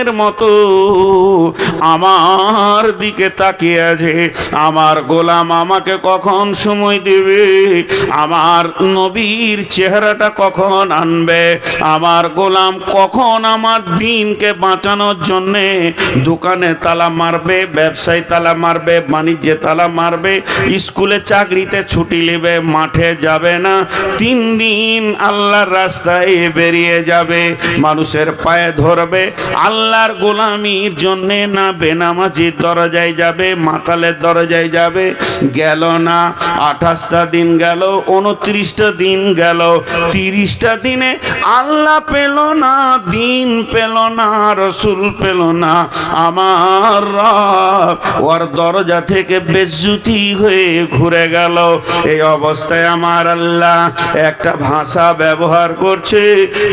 মায়ের মতো আমার দিকে তাকিয়ে আছে। আমার গোলাম আমাকে কখন সময় দেবে? আমার নবীর চেহারাটা কখন আনবে? আমার গোলাম কখন আমার দিনকে বাঁচানোর জন্যে দোকানে তালা মারবে, ব্যবসায় তালা মারবে, বাণিজ্যে তালা মারবে, স্কুলে চাকরিতে ছুটি নেবে, মাঠে যাবে না, তিন দিন আল্লাহর রাস্তায় বেরিয়ে যাবে, মানুষের পায়ে ধরবে আল্লাহর গোলামির জন্যে না বেনামাজির দরজায় যাবে, মাতালের দরজায় যাবে, গেল না। আঠাশটা দিন গেল, উনত্রিশটা দিন গেল, তিরিশটা দিনে আল্লাহ পেল না দিন। পেল না, রসুল পেল না। আমার রব ওর দরজা থেকে বেজ্জুতি হয়ে ঘুরে গেল। এই অবস্থায় আমার আল্লাহ একটা ভাষা ব্যবহার করছে।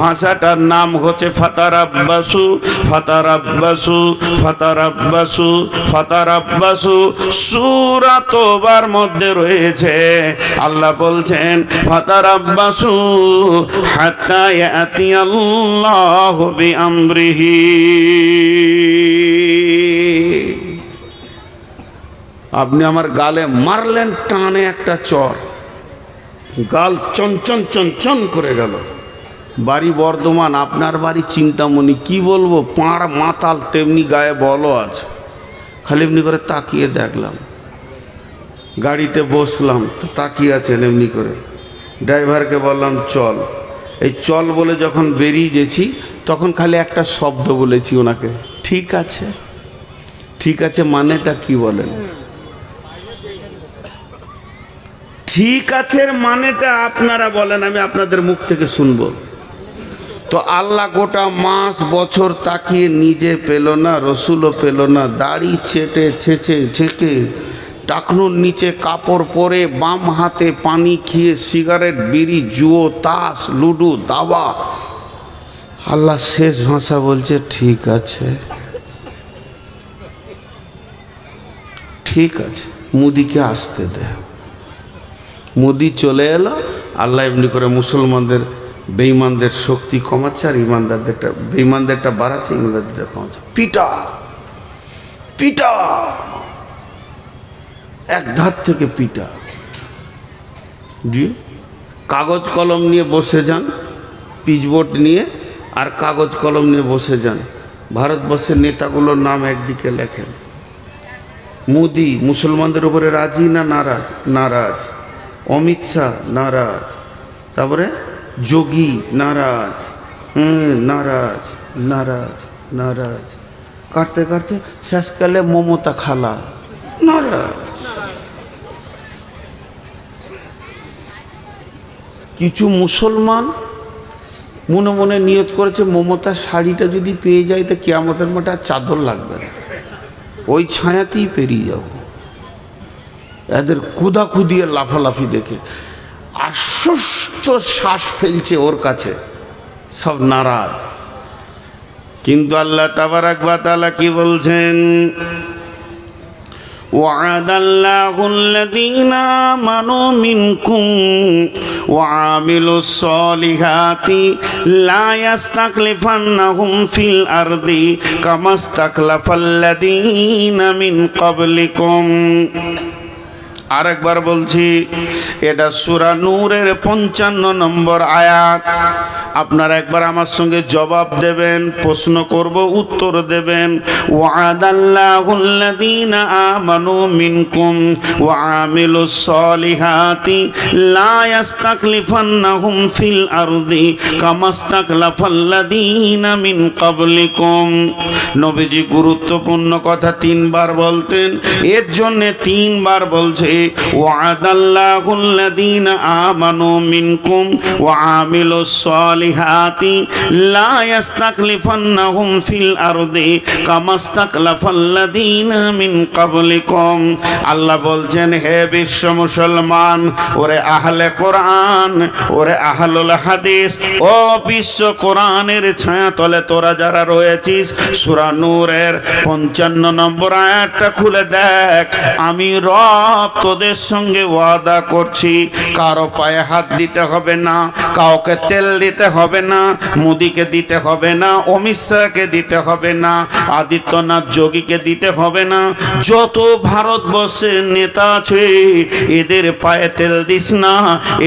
ভাষাটার নাম হচ্ছে ফাতার আব্বাসু ফাতার আব্বাসু ফাতার আব্বাসু ফাতার আব্বাসু সুরা তোবার মধ্যে রয়েছে। আল্লাহ বলছেন ফাতার আব্বাসু হাত্তা ইয়াতি আল্লাহ বিআমরিহি আপনি আমার গালে মারলেন, টানে একটা চর। গাল চঞ্চন চঞ্চন করে গেল। বাড়ি বর্ধমান, আপনার বাড়ি চিন্তামণি, কি বলব? পাঁড় মাতাল তেমনি গায়ে বলো আছে খালি এমনি করে তাকিয়ে দেখলাম। গাড়িতে বসলাম, তো তাকিয়ে আছেন এমনি করে। ড্রাইভারকে বললাম, চল। এই চল বলে যখন বেরিয়ে গেছি, তখন খালি একটা শব্দ বলেছি ওনাকে, ঠিক আছে। ঠিক আছে মানেটা কি বলেন? ঠিক আছে মানেটা আপনারা বলেন, আমি আপনাদের মুখ থেকে শুনব। তো আল্লাহ গোটা মাস, বছর তাকিয়ে নিজে পেল না, রসুলও পেল না, দাড়ি চেটে, ছেঁচে, ছেঁকে টাকনুর নিচে কাপড় পরে বাম হাতে পানি খেয়ে সিগারেট, বিড়ি, জুয়ো, তাস, লুডু, দাবা। আল্লাহ শেষ ভাষা বলছে, ঠিক আছে। ঠিক আছে। মুদিকে আসতে দে। মোদি চলে এলো। আল্লাহ এমনি করে মুসলমানদের, বেঈমানদের শক্তি কমাচ্ছে আর ইমানদারদেরটা বেইমানদেরটা বাড়াচ্ছে ইমানদারদেরটা কমাচ্ছে। পিটা! পিটা! এক ধার থেকে পিটা। জি? কাগজ কলম নিয়ে বসে যান পিচবোর্ড নিয়ে, আর কাগজ কলম নিয়ে বসে যান। ভারতবর্ষের নেতাগুলোর নাম একদিকে লেখেন। মোদি, মুসলমানদের উপরে রাজি না নারাজ? নারাজ। অমিত শাহ, নারাজ। তারপরে যোগী, নারাজ। হুম, নারাজ নারাজ নারাজ। কাটতে কাটতে শেষকালে মমতা খালা। নারাজ। কিছু মুসলমান মনে মনে নিয়ত করেছে, মমতার শাড়িটা যদি পেয়ে যায়, তো কেয়ামতের মাঠে আর চাদর লাগবে না। ওই ছায়াতেই পেরিয়ে যাব। এদের কুদাকুদিয়ে লাফালাফি দেখে। আশ্বস্ত শ্বাস ফেলছে ওর কাছে। সব নারাজ। কিন্তু আল্লাহ তাবারাক বা তাআলা কি বলছেন? وعد الله الذين آمنوا منكم وعاملوا الصالحات لا يستخلفنهم في الأرض كما استخلف الذين من قبلكم আরেকবার বলছি, এটা সুরা নূরের পঞ্চান্ন নম্বর আয়াত। আপনারা একবার আমার সঙ্গে জবাব দেবেন, প্রশ্ন করব, উত্তর দেবেন। আমানু ওয়া নবীজি গুরুত্বপূর্ণ কথা তিনবার বলতেন, এর জন্য তিনবার বলছে আল্লাহ বলছেন, হে বিশ্ব মুসলমান, ওরে আহলে কোরআন, ওরে আহলুল হাদিস, ও বিশ্ব কোরআনের ছায়া তলে তোরা যারা রয়েছিস, সূরা নূরের পঞ্চান্ন নম্বর আয়াতটা খুলে দেখ। আমি রব তোদের সঙ্গে ওয়াদা করছি, কারও পায়ে হাত দিতে হবে না, কাউকে তেল দিতে হবে না, মোদিকে দিতে হবে না, অমিত শাহকে দিতে হবে না, আদিত্যনাথ যোগীকে দিতে হবে না। যত ভারতবর্ষের নেতা আছে, এদের পায়ে তেল দিস না,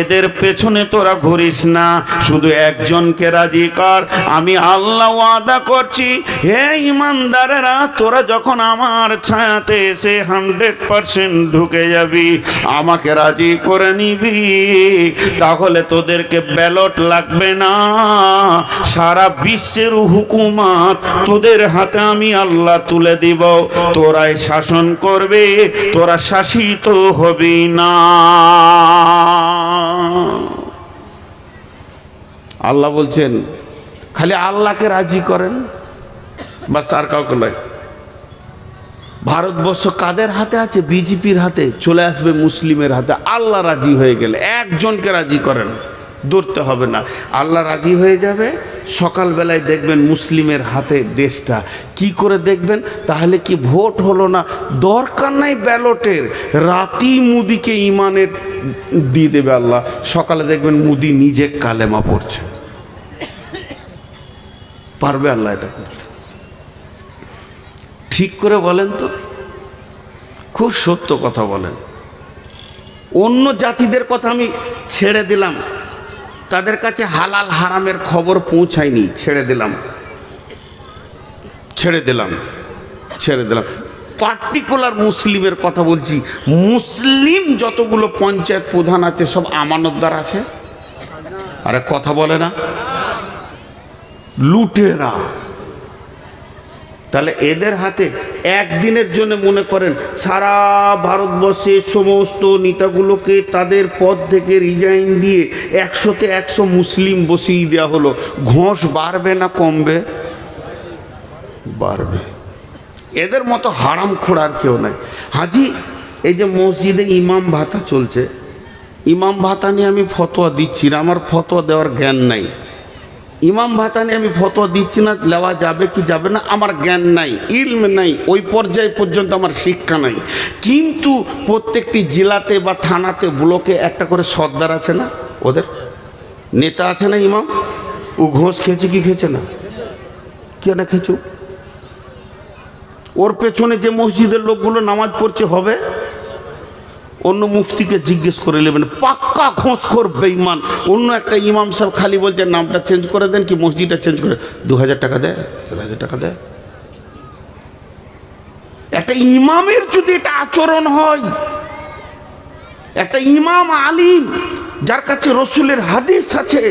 এদের পেছনে তোরা ঘুরিস না। শুধু একজনকে রাজি কর, আমি আল্লাহ ওয়াদা করছি। হে ইমানদারেরা, তোরা যখন আমার ছায়াতে এসে হান্ড্রেড পার্সেন্ট ঢুকে যাবি। আমাকে রাজি করে নিবি, তাহলে তোদেরকে ব্যালট লাগবে না। সারা বিশ্বের হুকুমাত তোদের হাতে আমি আল্লাহ তুলে দিব। তোরাই শাসন করবে, তোরা শাসিত হবি না। আল্লাহ বলছেন, খালি আল্লাহকে রাজি করেন? বাস আর কাউকে নয়। ভারতবর্ষ কাদের হাতে আছে? বিজেপির হাতে। চলে আসবে মুসলিমের হাতে। আল্লাহ রাজি হয়ে গেলে। একজনকে রাজি করেন। ধরতে হবে না। আল্লাহ রাজি হয়ে যাবে। সকালবেলায় দেখবেন মুসলিমের হাতে দেশটা। কি করে দেখবেন? তাহলে কি ভোট হলো না? দরকার নাই ব্যালটের। রাতি মুদিকে ইমানের দিয়ে দেবে আল্লাহ। সকালে দেখবেন মুদি নিজে কালেমা পড়ছে। পারবে আল্লাহ এটা করতে? ঠিক করে বলেন তো। খুব সত্য কথা বলেন। অন্য জাতিদের কথা আমি ছেড়ে দিলাম। তাদের কাছে হালাল হারামের খবর পৌঁছায়নি, ছেড়ে দিলাম। ছেড়ে দিলাম ছেড়ে দিলাম। পার্টিকুলার মুসলিমের কথা বলছি। মুসলিম যতগুলো পঞ্চায়েত প্রধান আছে, সব আমানতদার আছে। আরে কথা বলে না। লুটেরা। তাহলে এদের হাতে একদিনের জন্য মনে করেন সারা ভারতবর্ষের সমস্ত নেতাগুলোকে তাদের পদ থেকে রিজাইন দিয়ে একশোতে একশো মুসলিম বসিয়ে দেওয়া হলো। ঘোষ বাড়বে না কমবে? বাড়বে। এদের মতো হারাম খোড়ার কেউ নাই। হাজি, এই যে মসজিদে ইমাম ভাতা চলছে, ইমাম ভাতা নিয়ে আমি ফতোয়া দিচ্ছি না, আমার ফতোয়া দেওয়ার জ্ঞান নাই। ইমাম ভাতা নিয়ে আমি ফতোয়া দিচ্ছি না নেওয়া যাবে কি যাবে না, আমার জ্ঞান নাই, ইলম নাই, ওই পর্যায় পর্যন্ত আমার শিক্ষা নাই। কিন্তু প্রত্যেকটি জেলাতে বা থানাতে ব্লকে একটা করে সর্দার আছে না ওদের? নেতা আছে না ইমাম? ও ঘোষ খেয়েছে কি খেয়েছে না? কেন খেয়েছো ওর পেছনে যে মসজিদের লোকগুলো নামাজ পড়ছে হবে? অন্য মুফতিকে জিজ্ঞেস করে নেবেন, পাক্কা খোঁজ খোঁজখোর বেইমান অন্য একটা ইমাম সাহেব খালি বলছে, নামটা চেঞ্জ করে দেন কি মসজিদটা চেঞ্জ করে দু হাজার টাকা দেয়, চার হাজার টাকা দেয়। একটা ইমামের যদি এটা আচরণ হয়, একটা ইমাম আলিম যার কাছে রসুলের হাদিস আছে,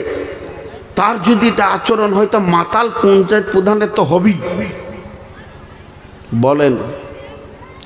তার যদি এটা আচরণ হয়, তা মাতাল পঞ্চায়েত প্রধানের তো হবেই। বলেন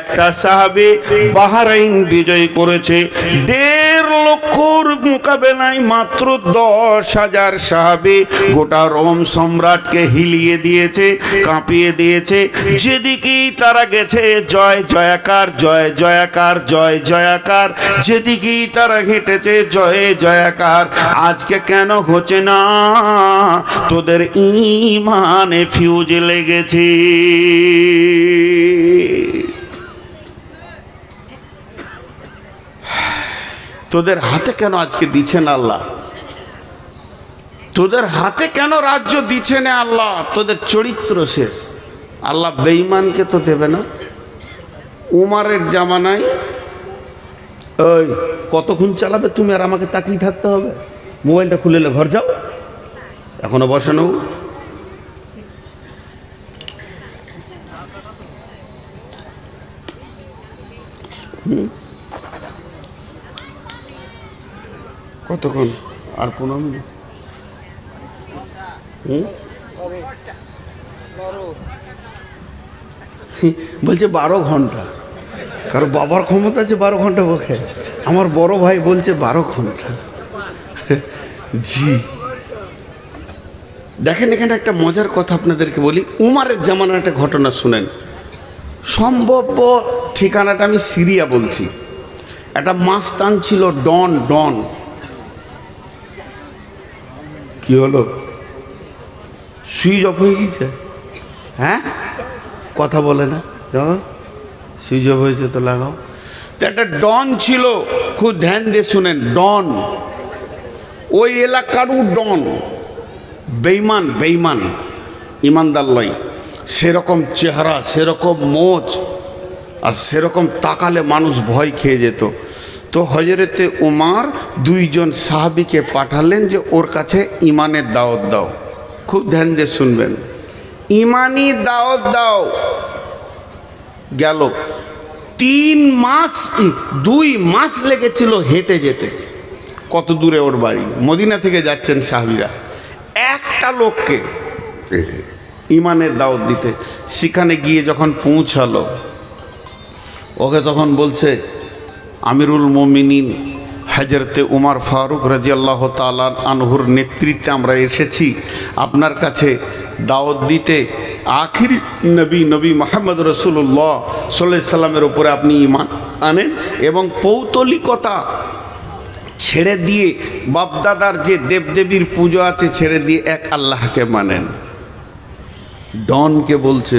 একটা সাহাবি বাহারাইন বিজয় করেছে। দেড় লক্ষর মোকাবেলায় মাত্র দশ হাজার সাহাবি গোটা রোম সম্রাটকে হিলিয়ে দিয়েছে, কাঁপিয়ে দিয়েছে। যেদিকেই তারা গেছে, জয়, জয়াকার জয় জয়াকার জয়, জয়াকার। যেদিকেই তারা হেঁটেছে, জয়, জয়াকার। আজকে কেন হচ্ছে না? তোদের ইমানে ফিউজ লেগেছে। তোদের হাতে কেন আজকে দিচ্ছেন আল্লাহ? তোদের হাতে কেন রাজ্য দিচ্ছে না আল্লাহ? তোদের চরিত্র শেষ। আল্লাহ বেঈমানকে তো দেবে না। উমারের জামানায় ওই কতক্ষণ চালাবে তুমি আর আমাকে তাকিয়ে থাকতে হবে? মোবাইলটা খুলে ঘর যাও। এখনও বসানো কতক্ষণ? আর পনেরো মিনিট হুম? বলছে বারো ঘণ্টা। কারও বাবার ক্ষমতা আছে বারো ঘণ্টা ওকে। আমার বড় ভাই বলছে বারো ঘণ্টা। জি। দেখেন, এখানে একটা মজার কথা আপনাদেরকে বলি। উমারের জামানার একটা ঘটনা শুনেন। সম্ভব্য ঠিকানাটা আমি সিরিয়া বলছি। একটা মাস্তান ছিল ডন ডন। কি হলো? সুইচ অফ হয়ে গেছে? হ্যাঁ? কথা বলে না। যাও সুইচ অফ হয়েছে তো লাগাও। তো একটা ডন ছিল, খুব ধ্যান দিয়ে শুনেন, ডন। ওই এলাকারও ডন। বেইমান বেইমান ইমানদার লয়। সেরকম চেহারা, সেরকম মোচ আর সেরকম তাকালে মানুষ ভয় খেয়ে যেত। তো হজরতে উমার দুইজন সাহাবিকে পাঠালেন যে ওর কাছে ইমানের দাওয়াত দাও। খুব ধ্যান দিয়ে শুনবেন। ইমানি দাওয়াত দাও। গেল। তিন মাস, দুই মাস লেগেছিল হেঁটে যেতে। কত দূরে ওর বাড়ি? মদিনা থেকে যাচ্ছেন সাহাবিরা। একটা লোককে ইমানের দাওয়াত দিতে। সেখানে গিয়ে যখন পৌঁছালো, ওকে তখন বলছে আমিরুল মমিনিন হাজরতে উমার ফারুক রাজি আল্লাহ তালা আনহুর নেতৃত্বে আমরা এসেছি। আপনার কাছে দাওয়াত দিতে আখির নবী নবী মোহাম্মদ রসুল্লাহ সাল্লাহ সাল্লামের উপরে আপনি ইমান আনেন এবং পৌতলিকতা ছেড়ে দিয়ে বাপদাদার যে দেবদেবীর পুজো আছে ছেড়ে দিয়ে এক আল্লাহকে মানেন। ডনকে বলছে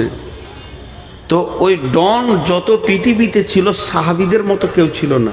তো ওই ডন যত পৃথিবীতে ছিল সাহাবিদের মতো কেউ ছিল না।